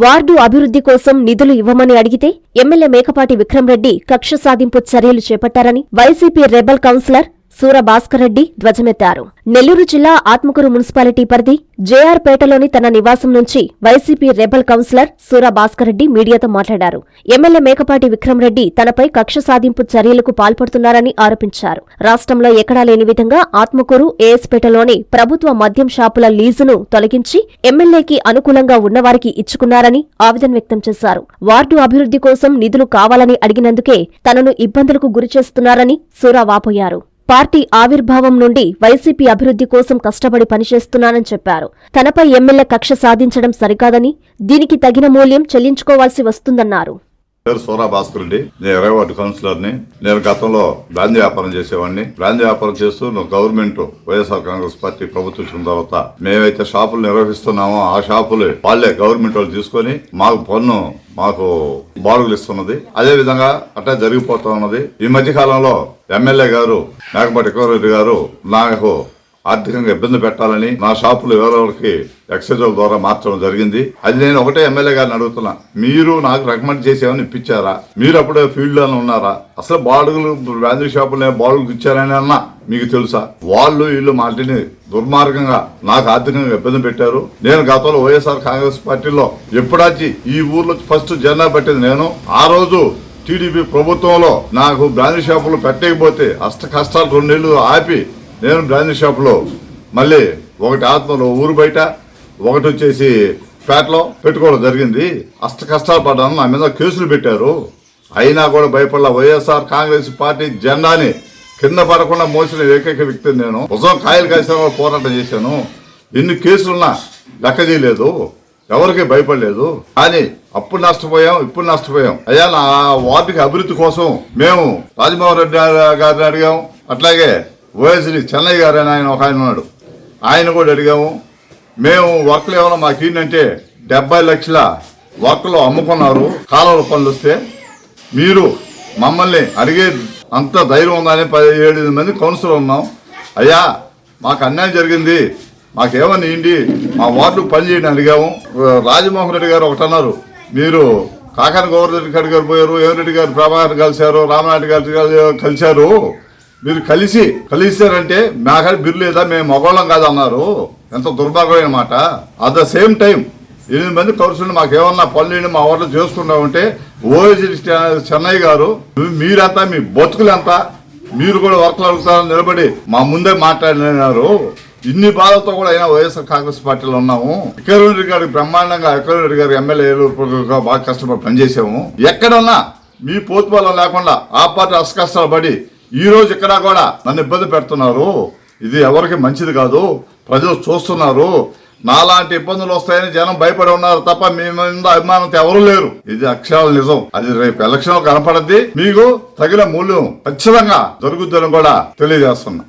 Ward అభివృద్ధి కోసం నిధులు ఇవ్వమని అడిగితే ఎమ్మెల్యే మేకపాటి విక్రమరెడ్డి కక్ష సాధింపు చర్యలు చేపట్టారని YCP rebel councillor Surabhaskar Reddy ధ్వజమెత్తారు. నెల్లూరు జిల్లా ఆత్మకూరు మున్సిపాలిటీ పరిధి జేఆర్ పేటలోని తన నివాసం నుంచి YCP rebel councillor Surabhaskar Reddy మీడియాతో మాట్లాడారు. ఎమ్మెల్యే మేకపాటి విక్రమరెడ్డి తనపై కక్ష సాధింపు చర్యలకు పాల్పడుతున్నారని ఆరోపించారు. రాష్ట్రంలో ఎక్కడా లేని విధంగా ఆత్మకూరు ఏఎస్పేటలోని ప్రభుత్వ మద్యం షాపుల లీజును తొలగించి ఎమ్మెల్యేకి అనుకూలంగా ఉన్నవారికి ఇచ్చుకున్నారని ఆవేదన వ్యక్తం చేశారు. వార్డు అభివృద్ధి కోసం నిధులు కావాలని అడిగినందుకే తనను ఇబ్బందులకు గురిచేస్తున్నారని సూరా వాపోయారు పార్టీ ఆవిర్భావం నుండి వైసీపీ అభివృద్ధి కోసం కష్టపడి పనిచేస్తున్నానని చెప్పారు. తనపై ఎమ్మెల్యే కక్ష సాధించడం సరికాదని దీనికి తగిన మూల్యం చెల్లించుకోవాల్సి వస్తుందన్నారు. పేరు సోరా భాస్కర్ రెడ్డి నేను ఇరవై వార్డు కౌన్సిలర్ని. నేను గతంలో బ్రాందీ వ్యాపారం చేసేవాడిని. బ్రాందీ వ్యాపారం చేస్తూ నువ్వు గవర్నమెంట్ వైఎస్ఆర్ కాంగ్రెస్ పార్టీ ప్రభుత్వం వచ్చిన తర్వాత మేమైతే షాపులు నిర్వహిస్తున్నామో ఆ షాపులు వాళ్ళే గవర్నమెంట్ వాళ్ళు తీసుకొని మాకు పన్ను మాకు బాడుగులు ఇస్తున్నది. అదే విధంగా అట్లా జరిగిపోతా ఉన్నది. ఈ మధ్య కాలంలో ఎమ్మెల్యే గారు మేకపాటి కోరెడ్డి గారు నాకు ఆర్థికంగా ఇబ్బంది పెట్టాలని నా షాపులు ఎవరెవరికి ఎక్సైజ్ల ద్వారా మార్చడం జరిగింది. అది నేను ఒకటే ఎమ్మెల్యే గారిని అడుగుతున్నా. మీరు నాకు రికమెండ్ చేసేవని ఇప్పించారా? మీరు అప్పుడే ఫీల్డ్లో ఉన్నారా? అసలు బాడుగులు బ్రాండీ షాపులు బాడుగులు ఇచ్చారని అన్నా. మీకు తెలుసా? వాళ్ళు వీళ్ళు మాటిని దుర్మార్గంగా నాకు ఆర్థికంగా ఇబ్బంది పెట్టారు. నేను గతంలో వైఎస్ఆర్ కాంగ్రెస్ పార్టీలో ఎప్పుడాచి ఈ ఊర్లో ఫస్ట్ జెండా పెట్టింది నేను. ఆ రోజు టీడీపీ ప్రభుత్వంలో నాకు బ్రాండీ షాపులు పెట్టకపోతే అష్ట కష్టాలు రెండేళ్ళు ఆపి నేను బ్రాండీ షాప్లో మళ్ళీ ఒకటి ఆత్మలో ఊరు బయట ఒకటి వచ్చేసి పేటలో పెట్టుకోవడం జరిగింది. అష్ట కష్టాలు పడ్డాను. నా మీద కేసులు పెట్టారు. అయినా కూడా భయపడ్డా వైఎస్ఆర్ కాంగ్రెస్ పార్టీ జెండాని కింద పడకుండా మోసిన ఏకైక వ్యక్తిని నేను. ఉదయం కాయలు కాసిన కూడా పోరాటం చేశాను. ఎన్ని కేసులున్నా లెక్క చేయలేదు. ఎవరికి భయపడలేదు. కానీ అప్పుడు నష్టపోయాం ఇప్పుడు నష్టపోయాం. అయ్యా నా వార్డుకి అభివృద్ధి కోసం మేము రాజమోహన్ రెడ్డి గారిని అడిగాం. అట్లాగే ఓఎస్డి చెన్నై గారు అని ఆయన ఒక ఆయన ఉన్నాడు. ఆయన కూడా అడిగాము మేము వర్క్లు ఏమైనా మాకు ఏంటంటే డెబ్బై లక్షల వర్క్లు అమ్ముకున్నారు కాలువల పనులు వస్తే మీరు మమ్మల్ని అడిగే అంత ధైర్యం ఉందని పదిహేడు మంది కౌన్సిలర్ ఉన్నాం. అయ్యా మాకు అన్యాయం జరిగింది మాకేమని ఏంటి మా వార్డు పని చేయండి అడిగాము. రాజమోహన్ రెడ్డి గారు ఒకటి అన్నారు మీరు కాకాని గోవర్ధన్ రెడ్డి గారు పోయారు ఏమిరెడ్డి గారు ప్రభాకర్ కలిశారు రామనాయుడు గారు కలిశారు మీరు కలిసి కలిసారంటే మాకాడ బిర్రు లేదా మేము మగవాళ్ళం కాదన్నారు. ఎంత దుర్భాగ్యమైన మాట అట్ ద సేమ్ టైం ఎనిమిది మంది కౌన్సిల్ మాకేమన్నా పనులు మా ఊర్లో చేసుకుంటా ఉంటే చెన్నై గారు మీరంతా మీ బతుకులంతా మీరు కూడా వర్క్లు అడుగుతారని నిలబడి మా ముందే మాట్లాడినారు. ఇన్ని బాధలతో కూడా అయినా వైఎస్ఆర్ కాంగ్రెస్ పార్టీలో ఉన్నాము. ఇకరుణ్ రెడ్డి గారికి బ్రహ్మాండంగా ఇకరుణ్ రెడ్డి గారి ఎమ్మెల్యేలు బాగా కష్టపడి పనిచేసాము ఎక్కడన్నా మీ పోతుబలం లేకుండా ఆ పార్టీ అస్కష్టాలు పడి ఈ రోజు ఇక్కడ కూడా నన్ను ఇబ్బంది పెడుతున్నారు. ఇది ఎవరికి మంచిది కాదు. ప్రజలు చూస్తున్నారు. నాలాంటి ఇబ్బందులు వస్తాయని జనం భయపడి ఉన్నారు తప్ప మీ మీద అభిమానంతో ఎవరు లేరు. ఇది అక్షరాల నిజం. అది రేపు ఎలక్షన్ కనపడద్ది. మీకు తగిన మూల్యం ఖచ్చితంగా జరుగుతుందని కూడా తెలియజేస్తున్నా.